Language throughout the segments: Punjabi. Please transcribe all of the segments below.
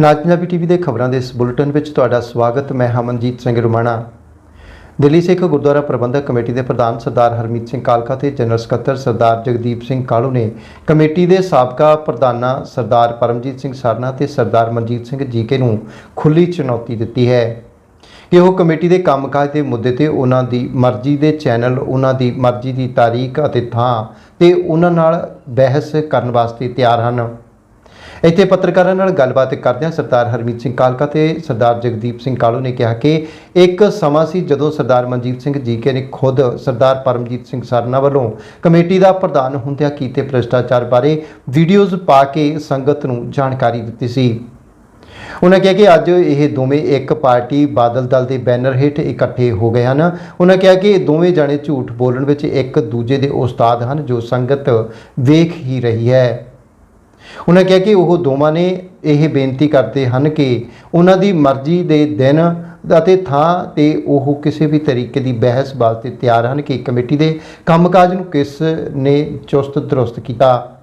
ਨਾਜ ਪੰਜਾਬੀ ਟੀਵੀ ਦੇ ਖਬਰਾਂ ਦੇ ਇਸ ਬੁਲੇਟਿਨ ਵਿੱਚ ਤੁਹਾਡਾ ਸਵਾਗਤ। ਮੈਂ ਹਮਨਜੀਤ ਸਿੰਘ ਰੁਮਾਣਾ। ਦਿੱਲੀ ਸਿੱਖ ਗੁਰਦੁਆਰਾ ਪ੍ਰਬੰਧਕ ਕਮੇਟੀ ਦੇ ਪ੍ਰਧਾਨ ਸਰਦਾਰ ਹਰਮੀਤ ਸਿੰਘ ਕਾਲਕਾ ਤੇ ਜਨਰਲ ਸਕੱਤਰ ਸਰਦਾਰ ਜਗਦੀਪ ਸਿੰਘ ਕਾਲੂ ਨੇ ਕਮੇਟੀ ਦੇ ਸਾਬਕਾ ਪ੍ਰਧਾਨਾਂ ਸਰਦਾਰ ਪਰਮਜੀਤ ਸਿੰਘ ਸਰਨਾ ਤੇ ਸਰਦਾਰ ਮਨਜੀਤ ਸਿੰਘ ਜੀਕੇ ਨੂੰ ਖੁੱਲੀ ਚੁਣੌਤੀ ਦਿੱਤੀ ਹੈ ਕਿ ਉਹ ਕਮੇਟੀ ਦੇ ਕੰਮਕਾਜ ਦੇ ਮੁੱਦੇ ਤੇ ਉਹਨਾਂ ਦੀ ਮਰਜ਼ੀ ਦੇ ਚੈਨਲ, ਉਹਨਾਂ ਦੀ ਮਰਜ਼ੀ ਦੀ ਤਾਰੀਖ ਅਤੇ ਥਾਂ ਤੇ ਉਹਨਾਂ ਨਾਲ ਬਹਿਸ ਕਰਨ ਵਾਸਤੇ ਤਿਆਰ ਹਨ। ਇੱਥੇ ਪੱਤਰਕਾਰਾਂ ਨਾਲ ਗੱਲਬਾਤ ਕਰਦਿਆਂ ਸਰਦਾਰ ਹਰਮੀਤ ਸਿੰਘ ਕਾਲਕਾ ਤੇ ਸਰਦਾਰ ਜਗਦੀਪ ਸਿੰਘ ਕਾਲੂ ਨੇ ਕਿਹਾ ਕਿ ਇੱਕ ਸਮਾਂ ਸੀ ਜਦੋਂ ਸਰਦਾਰ ਮਨਜੀਤ ਸਿੰਘ ਜੀਕੇ ਨੇ ਖੁਦ ਸਰਦਾਰ ਪਰਮਜੀਤ ਸਿੰਘ ਸਰਨਾ ਵੱਲੋਂ ਕਮੇਟੀ ਦਾ ਪ੍ਰਧਾਨ ਹੁੰਦਿਆਂ ਕੀਤੇ ਭ੍ਰਿਸ਼ਟਾਚਾਰ ਬਾਰੇ ਵੀਡੀਓਜ਼ ਪਾ ਕੇ ਸੰਗਤ ਨੂੰ ਜਾਣਕਾਰੀ ਦਿੱਤੀ ਸੀ। ਉਹਨਾਂ ਕਿਹਾ ਕਿ ਅੱਜ ਇਹ ਦੋਵੇਂ ਇੱਕ ਪਾਰਟੀ ਬਾਦਲ ਦਲ ਦੇ ਬੈਨਰ ਹੇਠ ਇਕੱਠੇ ਹੋ ਗਏ ਹਨ। ਉਹਨਾਂ ਕਿਹਾ ਕਿ ਇਹ ਦੋਵੇਂ ਜਾਣੇ ਝੂਠ ਬੋਲਣ ਵਿੱਚ ਇੱਕ ਦੂਜੇ ਦੇ ਉਸਤਾਦ ਹਨ ਜੋ ਸੰਗਤ ਵੇਖ ਹੀ ਰਹੀ ਹੈ। ਉਹਨਾਂ ਕਿਹਾ ਕਿ ਉਹ ਦੋਵਾਂ ਨੇ ਇਹ ਬੇਨਤੀ ਕਰਦੇ ਹਨ ਕਿ ਉਹਨਾਂ ਦੀ ਮਰਜ਼ੀ ਦੇ ਦਿਨ ਅਤੇ ਥਾਂ ਤੇ ਉਹ ਕਿਸੇ ਵੀ ਤਰੀਕੇ ਦੀ ਬਹਿਸ ਵਾਸਤੇ ਤਿਆਰ ਹਨ ਕਿ ਕਮੇਟੀ ਦੇ ਕੰਮਕਾਜ ਨੂੰ ਕਿਸ ਨੇ ਚੁਸਤ ਦਰੁਸਤ ਕੀਤਾ।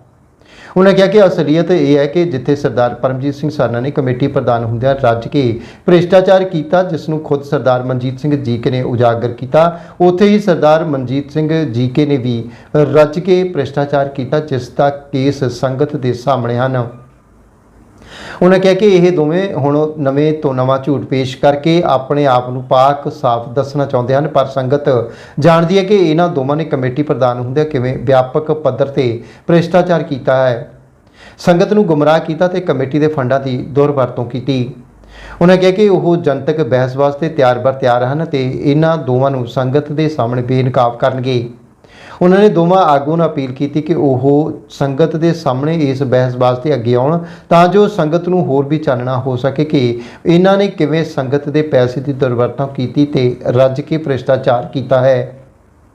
ਉਹਨਾਂ ਕਿਹਾ ਕਿ ਅਸਲੀਅਤ ਇਹ ਹੈ ਕਿ ਜਿੱਥੇ ਸਰਦਾਰ ਪਰਮਜੀਤ ਸਿੰਘ ਸਰਨਾ ਨੇ ਕਮੇਟੀ ਪ੍ਰਧਾਨ ਹੁੰਦਿਆਂ ਰੱਜ ਕੇ ਭ੍ਰਿਸ਼ਟਾਚਾਰ ਕੀਤਾ, ਜਿਸ ਨੂੰ ਖੁਦ ਸਰਦਾਰ ਮਨਜੀਤ ਸਿੰਘ ਜੀਕੇ ਨੇ ਉਜਾਗਰ ਕੀਤਾ, ਉੱਥੇ ਹੀ ਸਰਦਾਰ ਮਨਜੀਤ ਸਿੰਘ ਜੀਕੇ ਨੇ ਵੀ ਰੱਜ ਕੇ ਭ੍ਰਿਸ਼ਟਾਚਾਰ ਕੀਤਾ, ਜਿਸ ਦਾ ਕੇਸ ਸੰਗਤ ਦੇ ਸਾਹਮਣੇ ਹਨ। ਉਹਨਾਂ ਕਿਹਾ ਕਿ ਇਹ ਦੋਵੇਂ ਹੁਣ ਨਵੇਂ ਤੋਂ ਨਵਾਂ ਝੂਠ ਪੇਸ਼ ਕਰਕੇ ਆਪਣੇ ਆਪ ਨੂੰ ਪਾਕ ਸਾਫ਼ ਦੱਸਣਾ ਚਾਹੁੰਦੇ ਹਨ, ਪਰ ਸੰਗਤ ਜਾਣਦੀ ਹੈ ਕਿ ਇਹਨਾਂ ਦੋਵਾਂ ਨੇ ਕਮੇਟੀ ਪ੍ਰਧਾਨ ਹੁੰਦਿਆਂ ਕਿਵੇਂ ਵਿਆਪਕ ਪੱਧਰ ਤੇ ਭ੍ਰਿਸ਼ਟਾਚਾਰ ਕੀਤਾ ਹੈ। ਸੰਗਤ ਨੂੰ ਗੁੰਮਰਾਹ ਕੀਤਾ ਤੇ ਕਮੇਟੀ ਦੇ ਫੰਡਾਂ ਦੀ ਦੁਰਵਰਤੋਂ ਕੀਤੀ। ਉਹਨਾਂ ਕਿਹਾ ਕਿ ਉਹ ਜਨਤਕ ਬਹਿਸ ਵਾਸਤੇ ਤਿਆਰ ਬਰ ਤਿਆਰ ਹਨ ਤੇ ਇਹਨਾਂ ਦੋਵਾਂ ਨੂੰ ਸੰਗਤ ਦੇ ਸਾਹਮਣੇ ਬੇਨਕਾਬ ਕਰਨਗੇ। ਉਹਨਾਂ ਨੇ ਦੋਵਾਂ ਆਗੂ ਨੂੰ ਅਪੀਲ ਕੀਤੀ ਕਿ ਉਹ ਸੰਗਤ ਦੇ ਸਾਹਮਣੇ ਇਸ ਬਹਿਸ ਵਾਸਤੇ ਅੱਗੇ ਆਉਣ ਤਾਂ ਜੋ ਸੰਗਤ ਨੂੰ ਹੋਰ ਵੀ ਚਾਨਣਾ ਹੋ ਸਕੇ ਕਿ ਇਹਨਾਂ ਨੇ ਕਿਵੇਂ ਸੰਗਤ ਦੇ ਪੈਸੇ ਦੀ ਦੁਰਵਰਤੋਂ ਕੀਤੀ ਤੇ ਰੱਜ ਕੇ ਭ੍ਰਿਸ਼ਟਾਚਾਰ ਕੀਤਾ ਹੈ।